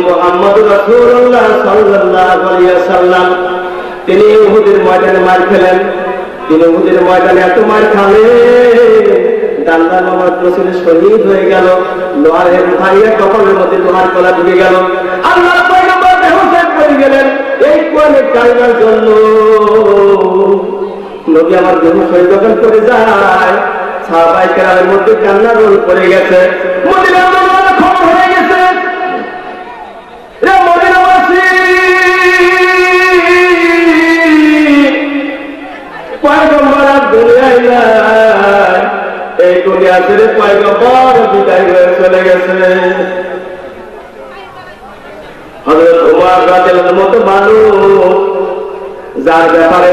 মোহাম্মদ তিনি উহুদের ময়দানে মার খেলেন। তিনি উহুদের ময়দানে এত মার খালেন ডান্ডা মামার রসুল শহীদ হয়ে গেল। লোহারের ভাইয়া কপালের মধ্যে লোহার কলা ঢুকে গেল। গেলেন। এই জন্য আমার হয়ে যখন করে যায় সাহাবাই কেরামের মধ্যে কান্না রোল পড়ে গেছে। মদিনার খবর হয়ে গেছে। রে মদিনাবাসী পয়গম্বর আর দুনিয়ায় নাই এই দুনিয়া ছেড়ে পয়গম্বর বিদায় চলে গেছে। হযরত ওমর রাদিয়াল্লাহু মতো মানুষ, যার ব্যাপারে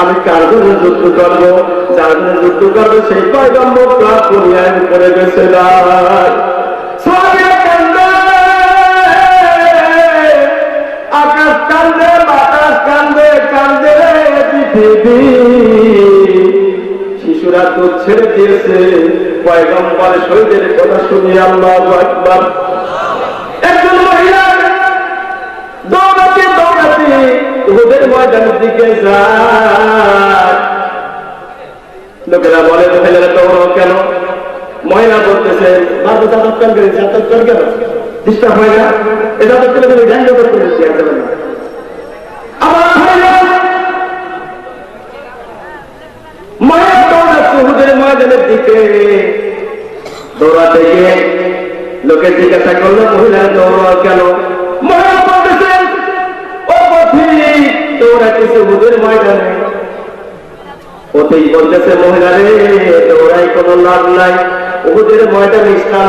আমি কার জন্য যুদ্ধ করব? যার জন্য যুদ্ধ করব, সেই পয়গম্বরটা দুনিয়ায় পড়ে গেছে শিশুরা তো ছেড়ে দিয়েছে। পয়গম্বর শহীদের কথা শুনি আল্লাহ আকবার একজন মহিলা দৌড়াতে দৌড়াতে ওদের ময়দানের দিকে যায়। লোকেরা বলে মহিলারা দৌড়াও কেন? মহিলা বলতেছে বাবু, যাদব কেন করে যাদব কেন কেন ডিস্টার্ব হয় না? এটা তো কেন করে জ্ঞান করতে যাবে না দৌড়াতে গিয়ে লোকে জিজ্ঞাসা করল মহিলা দৌড়াও কেন? মহিলা দৌড়াইতেছে কোনো লাভ নাই। ওদের ময়দানে ইসলাম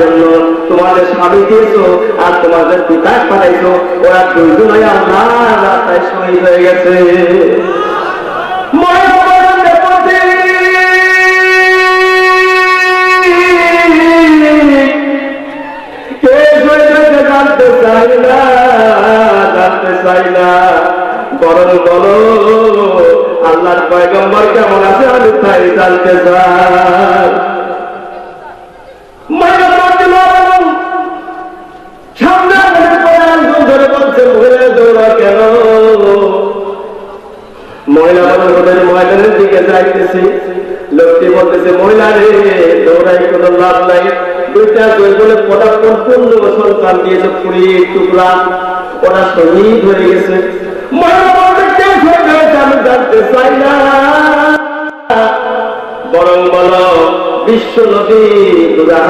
জন্য তোমাদের স্বামী দিয়েছ আর তোমাদের পিতা পাঠাইছো। ওরা দুইজনই আল্লাহ রাস্তায় হয়ে গেছে।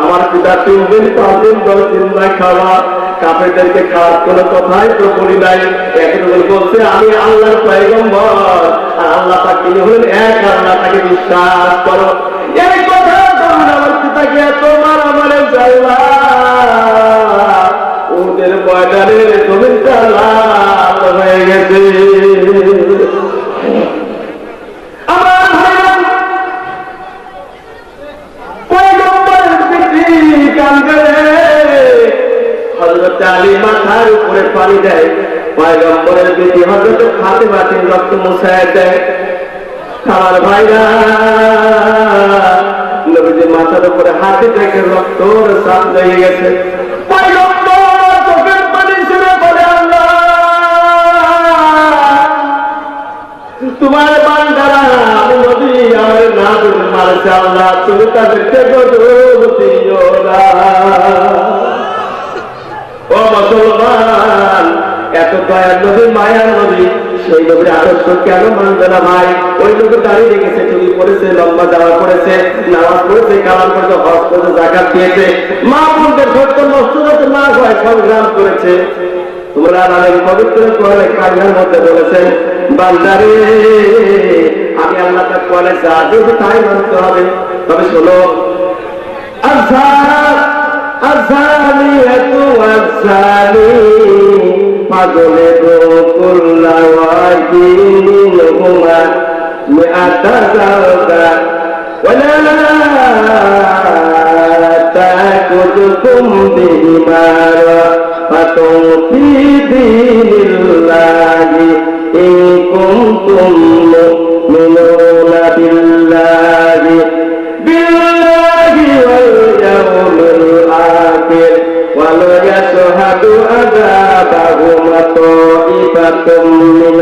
আমার পিতা তিন দিন পাঁচ দিন দশ দিন না খাওয়া। কাপেরদেরকে খাওয়ার কোনো কথাই তো বলি নাই। একজন বলছে, আমি আল্লাহর পয়গম্বর, আর আল্লাহ তাকে হলেন এক আল্লাহ তাকে বিশ্বাস করো। এই কথা তখন আমার পিতাকে এত মারামারে যাইবা ওদের ময়দানের জমিনটা লাল হয়ে গেছে। সাপ লেগে গেছে। তোমার বান্দারা নবী আমার না তুমি মারছে আল্লাহ, তুমি তাদেরকে গজব দিও না ও মুসলমান, এত দয়ার নবী, মায়ার নবী, সেই নবীর আদর্শ কেন মানবে না ভাই? ওই নবী দাঁড়িয়ে রেখেছে করেছে, লম্বা দাওয়া করেছে, নামাজ পড়েছে, কালাম করেছে হজ করেছে জাকাত দিয়েছে। মা বোনদের সত্য নষ্ট যাতে মা হয়, সংগ্রাম করেছে। তোমরা নামের পবিত্র কোরআনে কাজের মধ্যে বলেছেন, বান্দারে, আমি আল্লাহ তার কোরআনে যা যদি তাই মানতে হবে। তবে শোনো আজহার আজহারি এত আজহারি পাগলে রো কুল্লা ওয়াহিদিন جلدة ولا تأخذكم بهما رأفة في دين الله إن كنتم مؤمنون بالله بالله واليوم الآخر وليشهد عذابهما طائفة من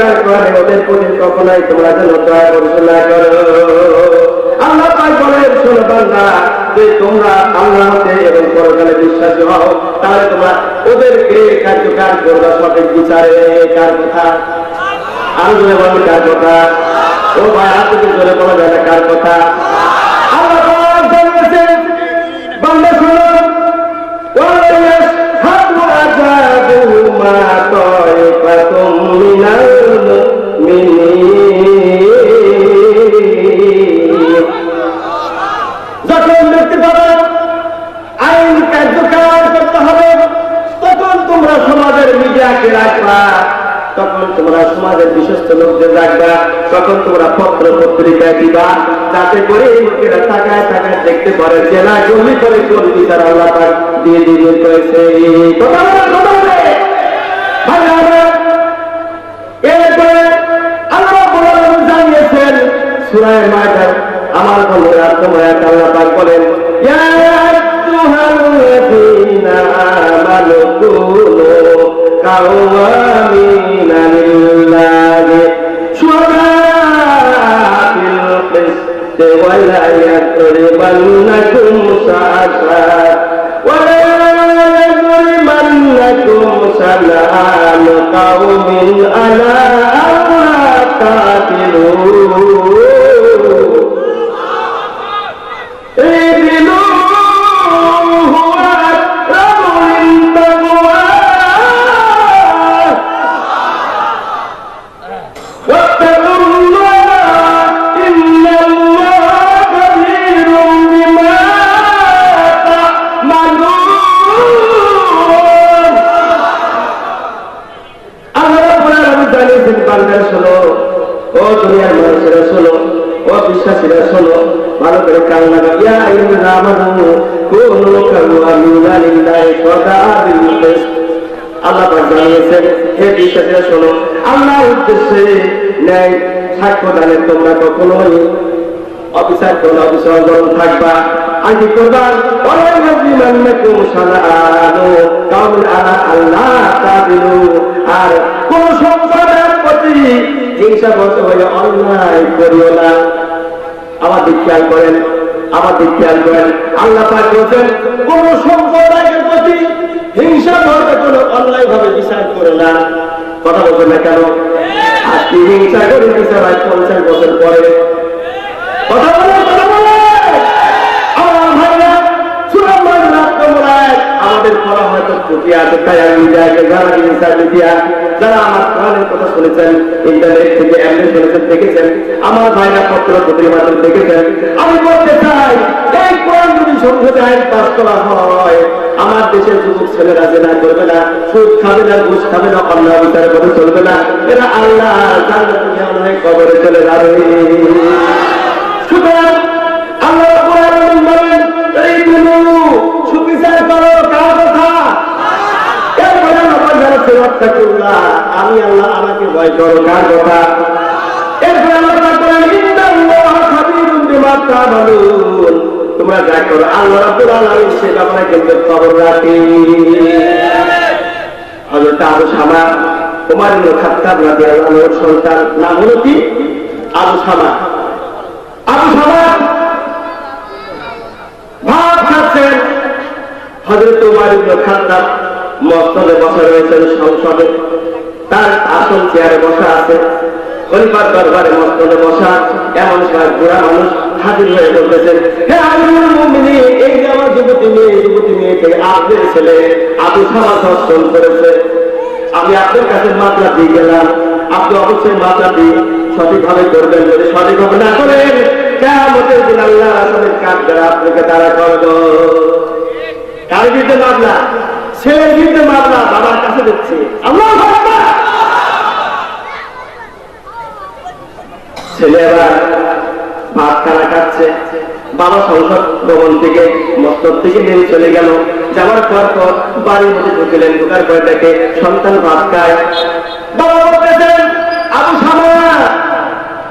কার্যকর করে ওদের প্রতি কখনোই তোমরা যেন দয়া ঘোষণা করো। আল্লাহ পাক বলেন, শোনো বান্দা, যে তোমরা আল্লাহতে এবং পরকালে বিশ্বাসী হও, তাহলে তোমরা ওদেরকে কার্যকার করবা সঠিক বিচারে কার কথা? আরও জোরে বলুন কার কথা? ও ভাই আর জোরে বলা যায় কার কথা? দিবা যাতে করে এই লোকেরা তাকায় তাকায় দেখতে পারে, যে না গলি করে কোন তারা আল্লাহ দিয়ে দিয়ে করেছে ولا يضربنكم سعسا ولا يضربنكم سلام قوم ألا ألا تعقلون জানিয়েছেন হে বিশ্বাসীরা, শোনো, আল্লাহর উদ্দেশ্যে ন্যায় সাক্ষ্য দানে তোমরা কখনোই অফিসার কোন অফিসার থাকবা। আগে করবার অনেক মান্নাকুম শানাআনু কাউমিন আলা আল্লাহ আর কোন সম্প্রদায়ের প্রতি হিংসা করতে হলে অন্যায় করিও না। আমার খেয়াল করেন, আমার খেয়াল করেন। আল্লাহ পাক বলছেন, কোন সম্প্রদায়ের প্রতি হিংসা ধরবে কোনো অন্যায় ভাবে বিচার করে না। কথা বলছেন না কেন? আজকে হিংসা করে বিচার আজ পঞ্চাশ বছর পরে। কথা বলে কথা বলে রাষ্ট্রমোড়ায় আমাদের পড়া হয়তো ত্রুটি আছে তাই আমি যাকে যারা জিনিস মিডিয়া যারা আমার কোরআনের কথা শুনেছেন ইন্টারনেট থেকে, এমনি শুনেছেন, দেখেছেন, আমার ভাইরা পত্র মাধ্যমে দেখেছেন, আমি বলতে চাই, এই কোরআন যদি সংসদে আইন পাস করা হয়, আমার দেশের যুবক ছেলেরা জেনা করবে না, সুদ খাবে না, ঘুষ খাবে না অন্য বিচার করে চলবে না, এরা আল্লাহ কবরে চলে যাবে। আমি আল্লাহ আমাকে ভয় করো কার কথা। এরপরে আল্লাহ তোমরা যা করো, আল্লাহ রাব্বুল আলামিন সে ব্যাপারে কিন্তু খবর রাখে। হযরত আবু শামা ওমর ইবনে খাত্তাব রাদিয়াল্লাহু আনহুর সন্তান নাম হলো কি? আবু শামা আবু শামা ভাত খাচ্ছেন। হজরত উমার ইবনে খাত্তাব মসনদে বসা রয়েছেন সংসদে। তার আসল চেয়ারে বসা আছে। খলিফার দরবারে মসনদে বসা এমন সময় বুড়া মানুষ হাজির হয়ে বলতেছেন এই যে আমার যুবতী মেয়ে যুবতী মেয়েকে আপনার ছেলে আবু সামা ধর্ষণ করেছে। আমি আপনার কাছে মাত্রা দিয়ে গেলাম। আপনি অবশ্যই মাত্রা দিয়ে সঠিকভাবে করবেন। যদি সঠিকভাবে না করেন কেমতের দিন আল্লাহ আসলের কাজ দ্বারা আপনাকে তারা করব। কার বিরুদ্ধে মামলা? ছেলের বিরুদ্ধে মামলা বাবার কাছে দিচ্ছে। আল্লাহ ছেলে এবার ভাত খানা খাচ্ছে। বাবা সংসদ ভবন থেকে মস্তক থেকে নেমে চলে গেল। যাওয়ার পর পর বাড়ির মধ্যে ঢুকলেন। ঢুকার পর দেখে সন্তান ভাত খায়। বাবা বলতেছেন, আবু সামা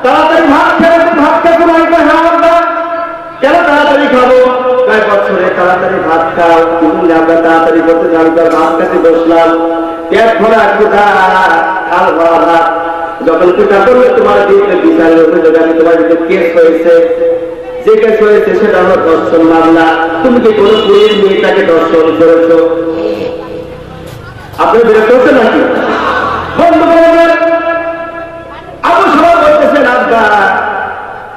তাড়াতাড়ি ভাত খেয়ে ভাত খেতে হ্যাঁ কেন তাড়াতাড়ি খাব? কয়েক বছরে তাড়াতাড়ি ভাত খাও। করতে তার ভাত বসলাম পেট ভরা ক্ষুধা খাল ভরা ভাত যখন পিতা করলে তোমার দিতে বিচারের অভিযোগ আমি তোমার দিকে কেস হয়েছে, যে কেস হয়েছে সেটা হলো দর্শন মামলা। তুমি কি কোনো পুলিশ মেয়েটাকে দর্শন করেছ? আপনি বেরো করছে নাকি?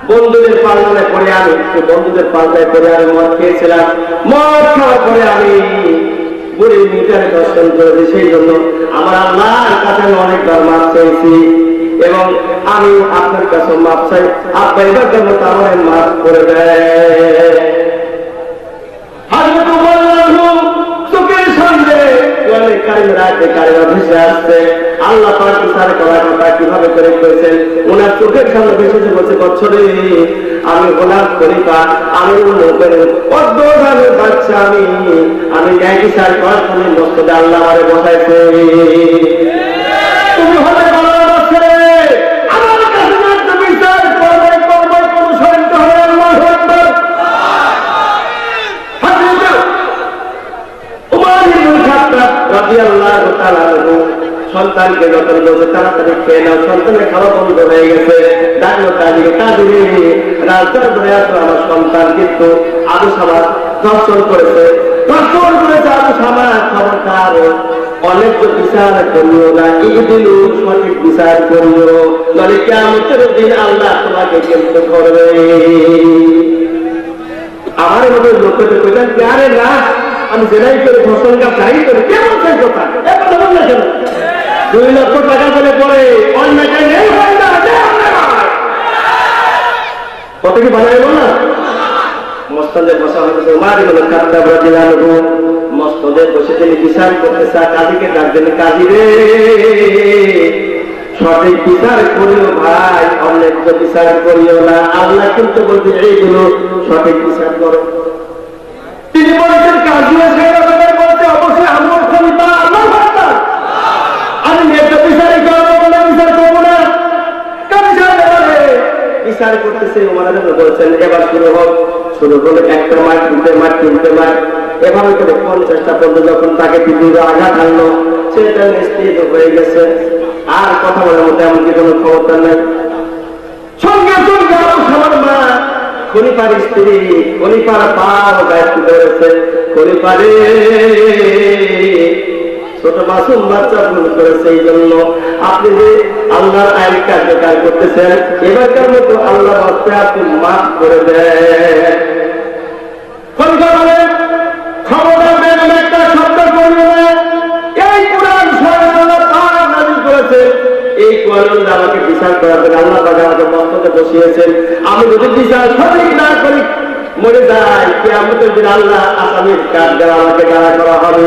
বন্ধুদের পাল্লায় পরে আমি বন্ধুদের পাল্লায় পরে আমি মদ খেয়েছিলাম। মদ খাওয়ার পরে আমি বুড়ি মিটারে দর্শন করেছে, সেই জন্য আমার আল্লাহর কাছে আমি অনেকবার মাপ চাইছি এবং আমি আপনার কাছে মাপ চাই। আপনার এবার জন্য তো মাপ করে দেয় চোখের সঙ্গে কারিম রাতে কারিমা ভেসে আসছে। আল্লাহ বিচার করার কথা কীভাবে করে করেছেন ওনার চোখের সামনে ভেসে যে বলছে বছরে আমি গোলাপ খলিফা, আমি লোকের অদ্ভুত বাচ্চা আমি আমি ন্যায় বিচার করার মস্তদে আল্লাহ আমারে বসাইছে। সন্তানকে যখন বলছে তাড়াতাড়ি খেয়ে নাও, সন্তানের খাওয়া বন্ধ হয়ে গেছে। ডাকলো কাজে কাজে রাস্তার ধরে আসলো আমার সন্তান। কিন্তু আবু সামাদ দর্শন করেছে। দর্শন করেছে আবু সামাদ, খবরদার। অনেক তো বিচার করিও না এই দিল সঠিক বিচার করিও। নলে কেমন দিন আল্লাহ তোমাকে কিন্তু করবে। আমার মতো লোককে কইতাম যে, আরে না, আমি জেলাই করে ফসল গাছ যাই করে কেমন কথা এ কথা কেন? দুই লক্ষ টাকা বলে পরে। কত কি বানাই না? মস্তদে বসা হয়েছে উমার ইবনে খাত্তাব রাদিয়াল্লাহু মস্তদে বসে তিনি বিচার করতে চা কাজীকে ডাক দিলেন কাজী রে, সঠিক বিচার করিও ভাই তো বিচার করিও না। আল্লাহ কিন্তু বলছে, এইগুলো সঠিক বিচার করো। তিনি বলছেন, কাজী সেই রকমের বলছে অবশ্যই আমার খলিফা আমার বার্তা আমি ন্যায্য বিচারই করব না বিচার করব না কাজী সাহেব এবারে বিচার করতেছে ওমারা বলছেন, এবার শুরু হোক, শুরু হলো একটা মাঠ দুটো মাঠ তিনটে মাঠ। এভাবে করে পঞ্চাশটা পর্যন্ত যখন তাকে পৃথিবীতে আঘাত আনলো সেটা নিশ্চিত হয়ে গেছে। আর কথা বলার মতো এমন কি কোনো ক্ষমতা নেই। সঙ্গে সঙ্গে সবার মা খলিফার স্ত্রী, খলিফার পাও দায়িত্ব করেছে খলিফারে ছোট মাসুম বাচ্চা ভুল করেছে এই জন্য আপনি যে আল্লাহর আইন কার্যকর করতেছেন, এবারকার মতো আল্লাহ বাচ্চা আপনি মাফ করে দেন। আমাকে বিচার করার আল্লাহ আমাকে বসিয়েছেন। আমি যদি বিচার সঠিক না করি, মরে যাই কিয়ামতের দিন আল্লাহ আসামির কাজ দ্বারা আমাকে দাঁড়া করা হবে।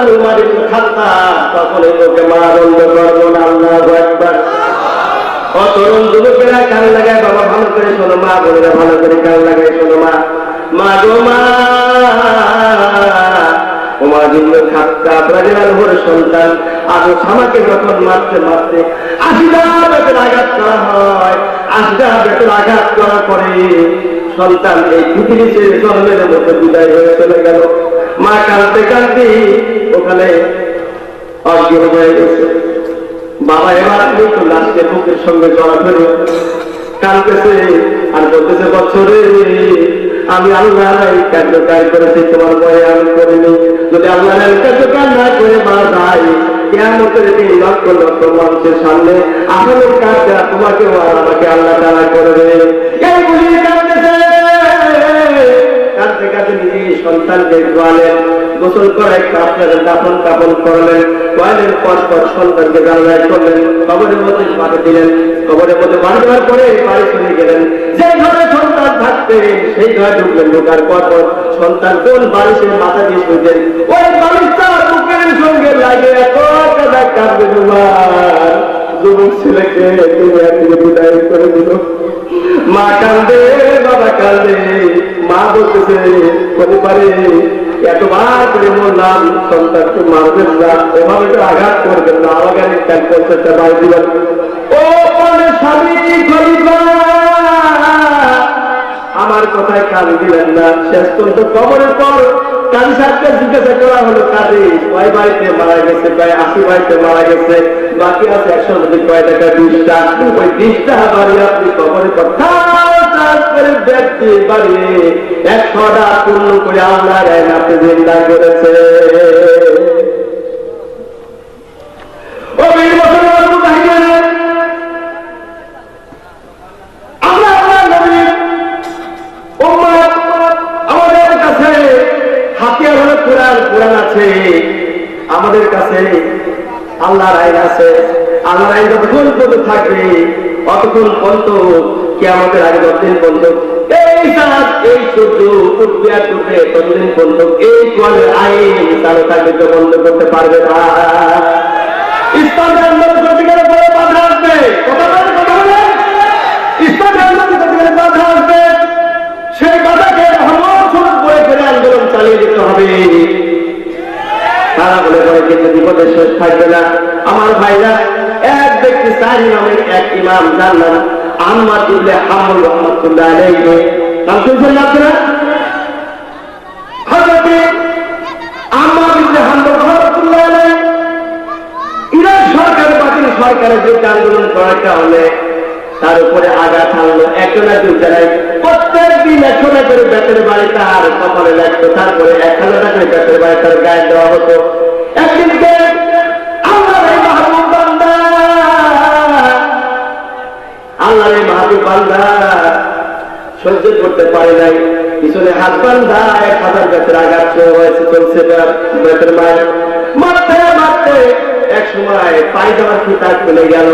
বলতো আলু মারি খাতা তখন করে করে সন্তান। আজও সামাকে যখন মারতে মারতে আঘাত করা হয় বেতন আঘাত করার পরে সন্তান এই পৃথিবী ছেড়ে জন্মের মধ্যে বিদায় হয়ে চলে গেল। মা কাঁদতে কাঁদতে ওখানে অজ্ঞ হয়ে গেছে। বাবা এবার মৃত্যু লাশকে বুকের সঙ্গে জড়া ফেলে কাঁদতেছে আর বলতেছে বছরে আমি আল্লাহ এই কার্যকার করেছি, তোমার ভয়ে আমি করিনি। যদি আল্লাহ এই কার্যকার না করে মারা লক্ষ লক্ষ মানুষের সামনে আসলের কাজ তোমাকে আমাকে আল্লাহ তারা করবে। কাঁদতেছে? কাঁদতে সন্তানকে দোয়ালেন গোসল করে আপনার দাফন কাপন করলেন। কয়েলের পর পর সন্তানকে জানাজায় করলেন, কবরের মধ্যে পাঠে দিলেন। কবরের মধ্যে বাড়ি দেওয়ার পরে বাড়ি চলে গেলেন। যে ঘরে সন্তান থাকতে সেই ঘরে ঢুকলেন ঢোকার পর পর সন্তান কোন বালিশের মাথা দিয়ে শুনছেন ওই বালিশটা বুকের সঙ্গে লাগে কাদা কাঁদবে তোমার যুবক ছেলেকে দুনিয়া থেকে বিদায় করে দিল। মা কান্দে বাবা কান্দে বলতেছে হতে পারে, এতবার করে বললাম, সন্তানকে মারবেন না, এভাবে তো আঘাত করবেন না। আমাকে কাল পঞ্চাশটা বাড়ি দিবেন ও স্বামী খলিফা, আমার কথায় কান দিলেন না। শেষ পর্যন্ত কবরের পর কাজী সাহেবকে জিজ্ঞাসা করা হলো, কাজে, কয় বাড়িতে মারা গেছে প্রায় আশি বাড়িতে মারা গেছে? বাকি আছে একশো কয় টাকা, বিশটা? ওই বিশটা বাড়ি আপনি কবরের ঠাস করে ব্যাগ দিয়ে বাড়িয়ে একশোটা পূর্ণ করে আল্লাহ আপনি জিন্দা করেছে। আমাদের কাছে আল্লাহর আইন আছে। আল্লাহর আইন যতক্ষণ পর্যন্ত থাকবে, অতক্ষণ পর্যন্ত কি আমাদের আগে যতদিন পর্যন্ত এই সাত এই পর্যন্ত এই কোরআনের আইন চালু থাকবে তো বন্ধ করতে পারবে না। আন্দোলন করতে গেলে বাধা আসবে। কথা কথা আন্দোলন করতে গেলে বাধা আসবে। সেই বাধাকে রহমত স্বরূপ বয়ে ফেলে আন্দোলন চালিয়ে যেতে হবে। তারা বলে, পরে কিন্তু বিপদের শেষ থাকবে না। আমার ভাইরা, এক ব্যক্তি সারি নামের এক ইমাম নাম আহমদ ইবনে হামুল রহমতুল্লাহ আলাইহি। নাম শুনছেন আপনারা হযরতে তার উপরে আঘাত আনলো দুই জায়গায় প্রত্যেক দিন টাকা করে বেতনের বাড়ি তার কপালে লাগতো, তারপরে এক হাজার টাকা করে বেতনের বাড়ি, তার গায়ে দেওয়া হতো। একদিনকে আল্লাহর এই মাহবুব সহ্য করতে পারে নাই। পিছনে হাত বান্ধা এক হাজার বেতের আঘাত হয়েছে চলছে বেতের মায়ের মারতে মারতে এক সময় পায়জামার ফিতা খুলে গেল।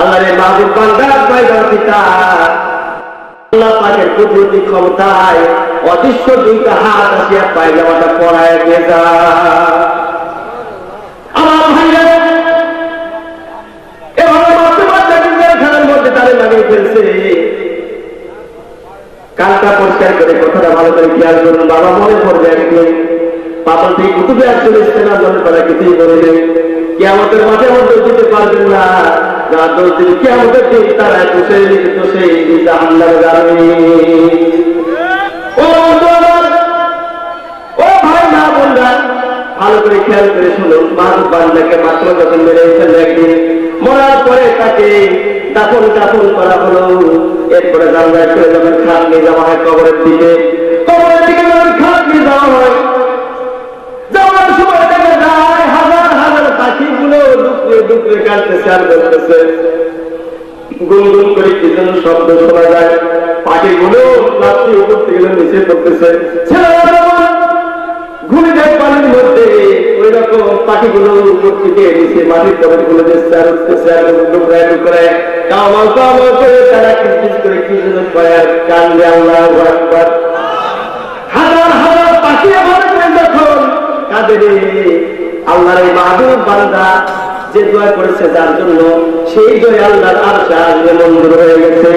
আল্লাহর এই মাহবুব বান্দা পায়জামার ফিতা আল্লাহ পাকের ক্ষমতায় অদৃশ্য দুইটা হাত আসিয়া পায়জামাটা পরায় দিয়ে যা আমার ভাইরা তারে লাগিয়ে ফেলছে। কানটা পরিষ্কার করে কথাটা ভালো করে খেয়াল করুন। বাবা মনে পড়বে একদিন থেকে কুতুবে আসলে ইস্তেনা জন্য তারা কিছুই বলিলেন কে আমাদের মাঝে মধ্যে দিতে পারবেন না। যা বলছেন কে আমাদের দিন তারা বসে বসে জাহান্নামে যাবে ও বন্ধু ও ভালো করে খেয়াল করে শুনুন মাহবুব বান্দাকে মাত্র যখন মেরে ফেলল একদিন, মরার পরে তাকে দাফন দাফন করা হলো। এরপরে জানলা করে যখন খাট নিয়ে যাওয়া হয় কবরের দিকে কবরের দিকে যখন খাট নিয়ে যাওয়া হয়, যাওয়ার সময় দেখা যায় হাজার হাজার গুনগুন করে কি যেন শব্দ শোনা যায়। পাখিগুলো লাফিয়ে উপর থেকে নিচে পড়তেছে। ছেলেরা ঘুরে যায় পানির মধ্যে। পাখিগুলো উপর থেকে মাটিরগুলো আর আর ডুকরায় কামাল কামাল করে তারা করে আর আল্লাহ একবার হাজার হাজার পাখি আমার যখন কাঁদে আল্লাহর এই মাহবুব বান্দা যে দোয়া করেছে যার জন্য সেই দোয়া আল্লাহর আশা আসবে মঞ্জুর হয়ে গেছে।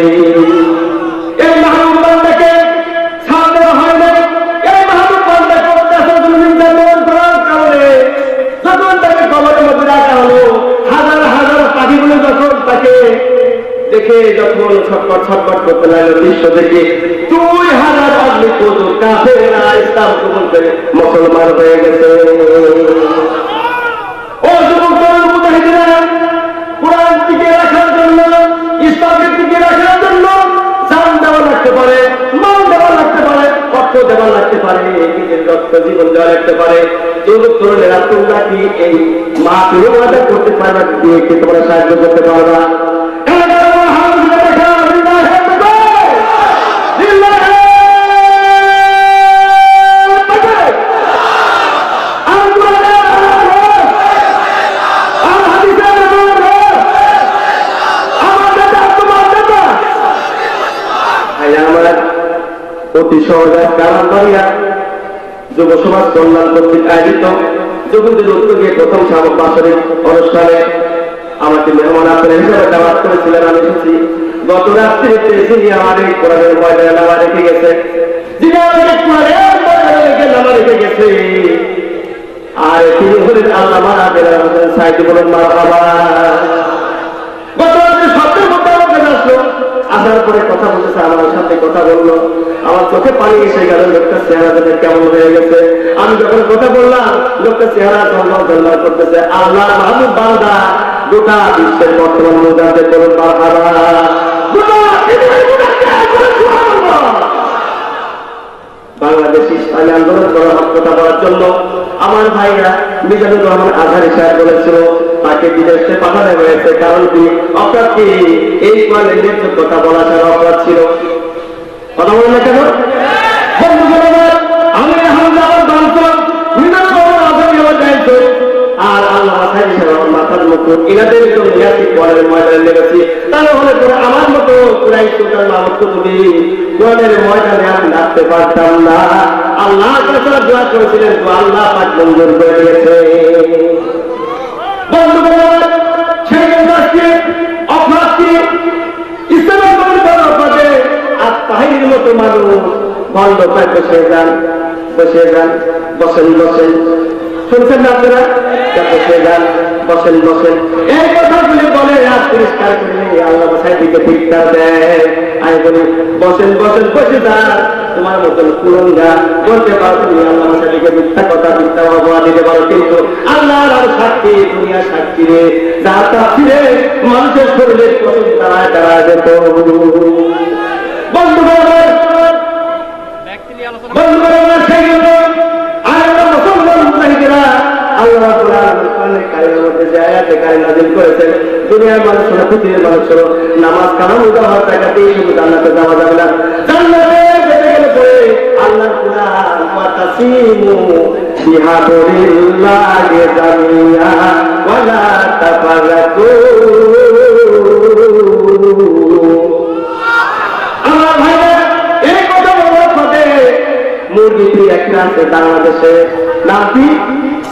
এই মাহবুব হলো হাজার হাজার পাখিগুলো যখন তাকে দেখে যখন ছটপট ছটপট করতে লাগল দৃশ্য দেখে হাজার ইসলাম কবুল করে মুসলমান হয়ে গেছে। ও যুবক টিকে রাখার জন্য, ইসলামের টিকে রাখার জন্য জান দেওয়া লাগতে পারে। অর্থ রাখতে পারে, নিজের রক্ত জীবন দেওয়া রাখতে পারে। যুবক তরুণেরা তোমরা কি এই মা বিরোধা করতে পারবা দিয়ে তোমরা সাহায্য করতে পারবা? অতি সহজে কারণ করিয়া যুব সমাজ কল্যাণ কর্তৃক আয়োজিত। যুবকদের উদ্যোগে প্রথম সামক বাসরিক অনুষ্ঠানে আমাকে মেহমান আপনার হিসাবে দাওয়াত করেছিলেন, আমি এসেছি গত রাত্রিতে যিনি আমাদের কোরআনের ময়দানে নামা রেখে গেছে, যিনি আমাদের কোরআনের ময়দানে আর তিনি হলেন আল্লাহ মারা বেলা হোসেন সাইদি বলেন মা পরে কথা বলতেছে আমার সাথে কথা বলল। আমার চোখে পানি এসে গেল লোকটার চেহারা দেখে কেমন হয়ে গেছে। আমি যখন কথা বললাম লোকটার চেহারা জন্ম জন্ম করতেছে আল্লাহ মাহমুদ বান্দা, গোটা বিশ্বের বর্তমান মুজাদের বলুন। বাংলাদেশি ইসলামী আন্দোলন করার কথা বলার জন্য আমার ভাইরা মিজানুর রহমান আজহারি সাহেব বলেছিল তাকে বিদেশে পাঠানো হয়েছে কারণ কি অপরাধ কি? এই কোয়ালের কথা বলা ছাড়া অপরাধ ছিল। কথা বলেন না কেন? আল্লাহ আমার মতো পারতাম না করেছিলেন আল্লাহ মঞ্জুর করে দিয়েছে। মতো মানুষ পায় বসে যান বসে যান বসেন বসেন। শুনছেন না আপনারা? তা বসে যান বসেন বসেন এই কথাগুলি বলে রাত পরিষ্কার করে আল্লাহ দিকে দেয় আমি বলি বসেন বসেন বসে যান তোমার মতন বলতে পারো তুমি আল্লাহ মিথ্যা কথা মিথ্যা দিতে পারো কিন্তু আর সাক্ষী দুনিয়া সাক্ষী রে মানুষের কঠিন দাঁড়ায় দাঁড়ায় যেত বন্ধু সেই আল্লাহ মধ্যে যে আয়াতে কারিম নাযিল করেছেন, দুনিয়ার মানুষ হলো, পৃথিবীর মানুষ হলো, নামাজ কালাম উদা হওয়ার মুরগিটি একটা আছে বাংলাদেশে নাম কি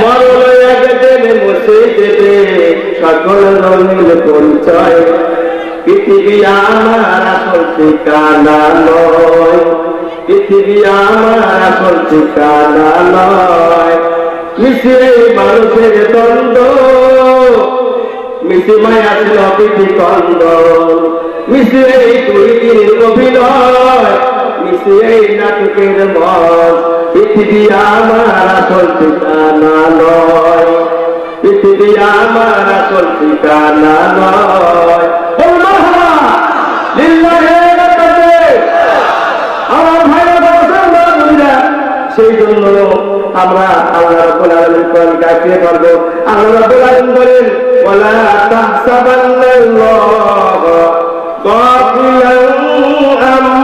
মরণ জেলে বসে দেবে সকল রঙের পরিচয়। পৃথিবী আমার আসল ঠিকানা নয়। পৃথিবী আমার আসল ঠিকানা নয়। মিশিয়ে মানুষের দ্বন্দ্ব, মিশি মায়া ছিল পৃথি কন্দ। মিশিয়ে দুই দিনের অভিনয় নাটকের মন পৃথিবী আমার আসল ঠিকানা নয় পৃথিবী আমার আসল ঠিকানা নয় বল সেই জন্য আমরা আল্লাহ রাব্বুল আলামিন কাছে পারব আল্লাহ রাব্বুল বলেন ওয়ালা তাহসাবান্নাল্লাহ গাফিলান আম্মা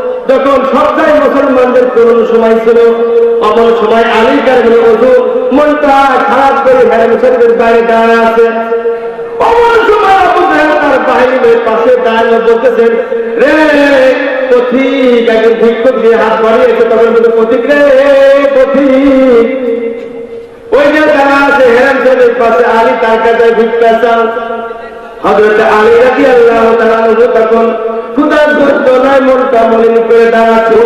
যখন সপ্তাহে মুসলমানদের কোন সময় ছিল অমন সময় আলী কারণে ওষু মনটা খারাপ করে হ্যাঁ শরীরের বাইরে দাঁড়া আছে। অমন সময় তার বাহিনীর পাশে দাঁড়িয়ে বলতেছেন, রে, পথিক, একজন হাত বাড়িয়েছে, তখন পথিক রে, পথিক। ওই যে যারা আছে হেরাম সাহেবের পাশে আলী তার কাছে ভিক্ষা চান। হজরত আলী রাজি আল্লাহ তখন ক্ষুদার ধৈর্য নয় মনটা মলিন করে দাঁড়াচ্ছে